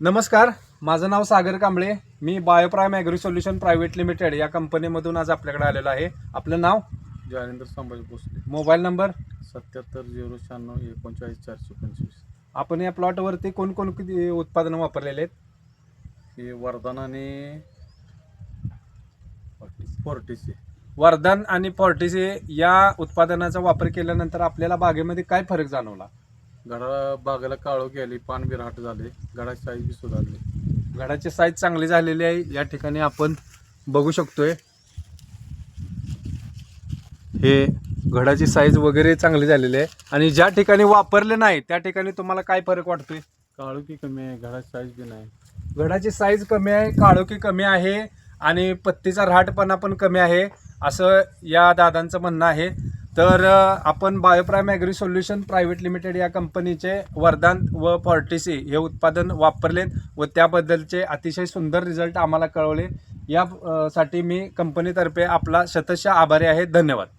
नमस्कार माझं नाव सागर कांबळे. मी BioPrime agri solution private limited या कंपनीमधून आज आपल्याकडे आलेलो आहे. आपलं नाव? ज्ञानेंद्र संभाजी भोसले. Mobile number? सत्याहत्तर झिरो शहाण्णव एकोणचाळीस चारशे पंचवीस. आपण या प्लॉटवरती कोणकोणती उत्पादनं वापरलेले आहेत? हे वरदान आणि फोर्टीचे वरदान आणि फॉर्टिसे या उत्पादनाचा वापर केल्यानंतर आपल्याला बागेमध्ये काय फरक जाणवला? घडा बागेला काळो गेली पान बी राहट झाले घडाची साईज बी सुधारली. घडाची साईज चांगली झालेली आहे या ठिकाणी आपण बघू शकतोय. हे घडाची साईज वगैरे चांगली झालेली आहे. आणि ज्या ठिकाणी वापरले नाही त्या ठिकाणी तुम्हाला काय फरक वाटतोय? काळोखी कमी आहे घडाची साईज बी नाही. घडाची साईज कमी आहे काळोखी कमी आहे आणि पत्तीचा राहटपणा पण कमी आहे असं या दादांचं म्हणणं आहे. तर आपण BioPrime agri solution private limited या कंपनीचे वरदान व फॉर्टिसी हे उत्पादन वापरलेत व त्याबद्दलचे अतिशय सुंदर रिझल्ट आम्हाला कळवले. या साठी मी कंपनीतर्फे आपला शतशः आभारी आहे. धन्यवाद.